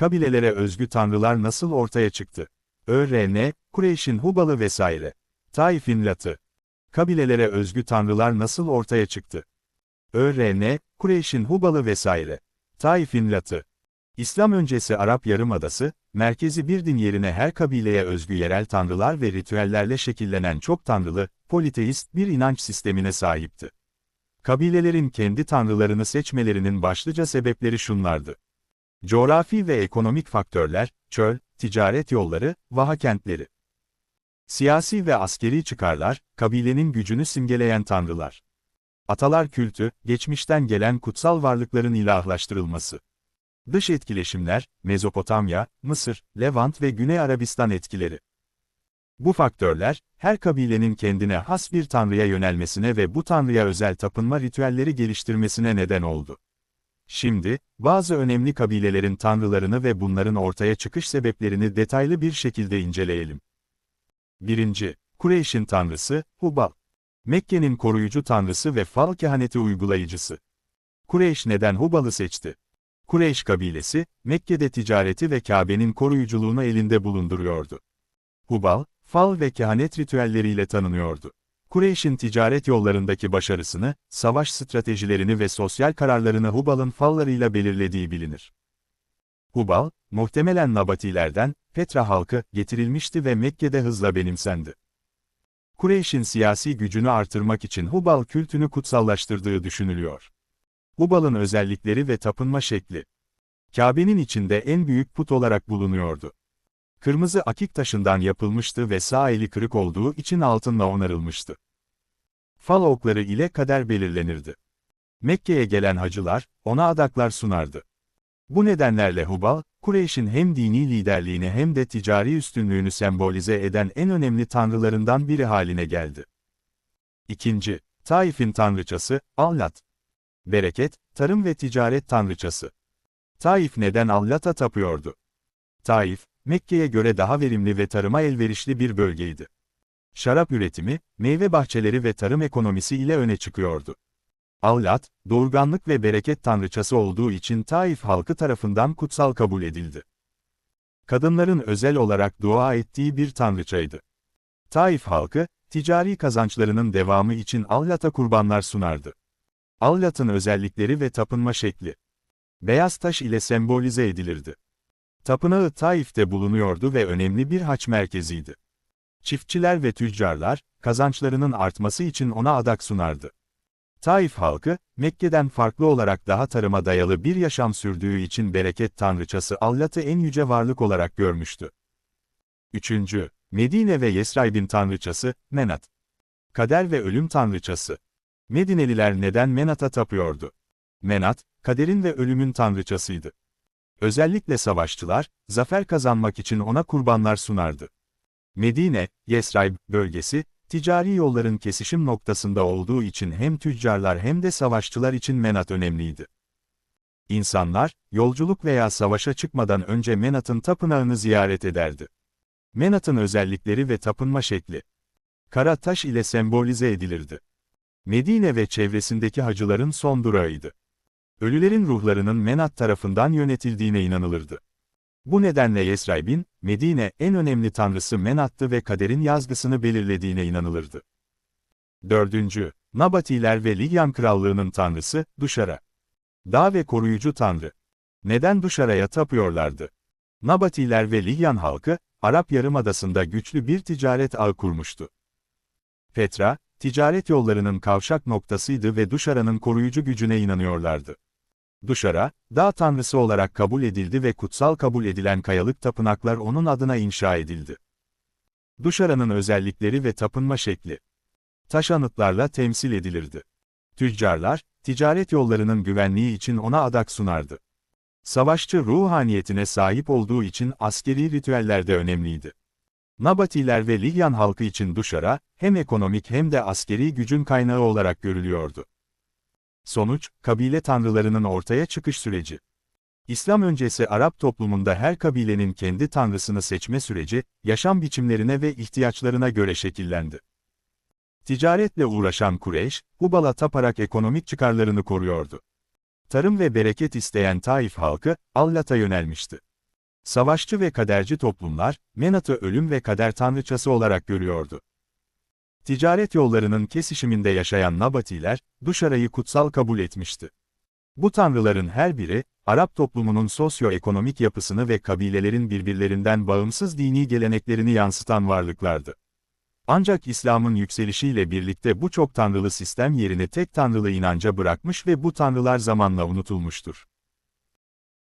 Kabilelere özgü tanrılar nasıl ortaya çıktı? ÖRN, Kureyş'in Hubal'ı vesaire. Taif'in Lat'ı. Kabilelere özgü tanrılar nasıl ortaya çıktı? ÖRN, Kureyş'in Hubal'ı vesaire. Taif'in Lat'ı. İslam öncesi Arap Yarımadası, merkezi bir din yerine her kabileye özgü yerel tanrılar ve ritüellerle şekillenen çok tanrılı, politeist bir inanç sistemine sahipti. Kabilelerin kendi tanrılarını seçmelerinin başlıca sebepleri şunlardı. Coğrafi ve ekonomik faktörler, çöl, ticaret yolları, vaha kentleri. Siyasi ve askeri çıkarlar, kabilenin gücünü simgeleyen tanrılar. Atalar kültü, geçmişten gelen kutsal varlıkların ilahlaştırılması. Dış etkileşimler, Mezopotamya, Mısır, Levant ve Güney Arabistan etkileri. Bu faktörler, her kabilenin kendine has bir tanrıya yönelmesine ve bu tanrıya özel tapınma ritüelleri geliştirmesine neden oldu. Şimdi, bazı önemli kabilelerin tanrılarını ve bunların ortaya çıkış sebeplerini detaylı bir şekilde inceleyelim. 1. Kureyş'in tanrısı, Hubal. Mekke'nin koruyucu tanrısı ve fal kehaneti uygulayıcısı. Kureyş neden Hubal'ı seçti? Kureyş kabilesi, Mekke'de ticareti ve Kabe'nin koruyuculuğunu elinde bulunduruyordu. Hubal, fal ve kehanet ritüelleriyle tanınıyordu. Kureyş'in ticaret yollarındaki başarısını, savaş stratejilerini ve sosyal kararlarını Hubal'ın fallarıyla belirlediği bilinir. Hubal, muhtemelen Nabatilerden, Petra halkı, getirilmişti ve Mekke'de hızla benimsendi. Kureyş'in siyasi gücünü artırmak için Hubal kültünü kutsallaştırdığı düşünülüyor. Hubal'ın özellikleri ve tapınma şekli. Kabe'nin içinde en büyük put olarak bulunuyordu. Kırmızı akik taşından yapılmıştı ve sağ eli kırık olduğu için altınla onarılmıştı. Fal okları ile kader belirlenirdi. Mekke'ye gelen hacılar, ona adaklar sunardı. Bu nedenlerle Hubal, Kureyş'in hem dini liderliğini hem de ticari üstünlüğünü sembolize eden en önemli tanrılarından biri haline geldi. İkinci, Taif'in tanrıçası, Allat. Bereket, tarım ve ticaret tanrıçası. Taif neden Allat'a tapıyordu? Taif, Mekke'ye göre daha verimli ve tarıma elverişli bir bölgeydi. Şarap üretimi, meyve bahçeleri ve tarım ekonomisi ile öne çıkıyordu. Allat, doğurganlık ve bereket tanrıçası olduğu için Taif halkı tarafından kutsal kabul edildi. Kadınların özel olarak dua ettiği bir tanrıçaydı. Taif halkı, ticari kazançlarının devamı için Allat'a kurbanlar sunardı. Allat'ın özellikleri ve tapınma şekli. Beyaz taş ile sembolize edilirdi. Tapınağı Taif'te bulunuyordu ve önemli bir haç merkeziydi. Çiftçiler ve tüccarlar, kazançlarının artması için ona adak sunardı. Taif halkı, Mekke'den farklı olarak daha tarıma dayalı bir yaşam sürdüğü için bereket tanrıçası Allat'ı en yüce varlık olarak görmüştü. 3. Medine ve Yesraib'in tanrıçası, Menat. Kader ve ölüm tanrıçası. Medineliler neden Menat'a tapıyordu? Menat, kaderin ve ölümün tanrıçasıydı. Özellikle savaşçılar, zafer kazanmak için ona kurbanlar sunardı. Medine, Yesraib bölgesi, ticari yolların kesişim noktasında olduğu için hem tüccarlar hem de savaşçılar için Menat önemliydi. İnsanlar, yolculuk veya savaşa çıkmadan önce Menat'ın tapınağını ziyaret ederdi. Menat'ın özellikleri ve tapınma şekli. Kara taş ile sembolize edilirdi. Medine ve çevresindeki hacıların son durağıydı. Ölülerin ruhlarının Menat tarafından yönetildiğine inanılırdı. Bu nedenle Yesraib'in, Medine en önemli tanrısı Menat'tı ve kaderin yazgısını belirlediğine inanılırdı. 4. Nabatiler ve Ligyan krallığının tanrısı, Duşara. Dağ ve koruyucu tanrı. Neden Duşara'ya tapıyorlardı? Nabatiler ve Ligyan halkı, Arap Yarımadası'nda güçlü bir ticaret ağı kurmuştu. Petra, ticaret yollarının kavşak noktasıydı ve Duşara'nın koruyucu gücüne inanıyorlardı. Duşara, dağ tanrısı olarak kabul edildi ve kutsal kabul edilen kayalık tapınaklar onun adına inşa edildi. Duşara'nın özellikleri ve tapınma şekli. Taş anıtlarla temsil edilirdi. Tüccarlar, ticaret yollarının güvenliği için ona adak sunardı. Savaşçı ruhaniyetine sahip olduğu için askeri ritüellerde önemliydi. Nabatiler ve Ligyan halkı için Duşara, hem ekonomik hem de askeri gücün kaynağı olarak görülüyordu. Sonuç, kabile tanrılarının ortaya çıkış süreci. İslam öncesi Arap toplumunda her kabilenin kendi tanrısını seçme süreci, yaşam biçimlerine ve ihtiyaçlarına göre şekillendi. Ticaretle uğraşan Kureyş, Hubal'a taparak ekonomik çıkarlarını koruyordu. Tarım ve bereket isteyen Taif halkı, Allat'a yönelmişti. Savaşçı ve kaderci toplumlar, Menat'ı ölüm ve kader tanrıçası olarak görüyordu. Ticaret yollarının kesişiminde yaşayan Nabatiler, Duşara'yı kutsal kabul etmişti. Bu tanrıların her biri, Arap toplumunun sosyoekonomik yapısını ve kabilelerin birbirlerinden bağımsız dini geleneklerini yansıtan varlıklardı. Ancak İslam'ın yükselişiyle birlikte bu çok tanrılı sistem yerini tek tanrılı inanca bırakmış ve bu tanrılar zamanla unutulmuştur.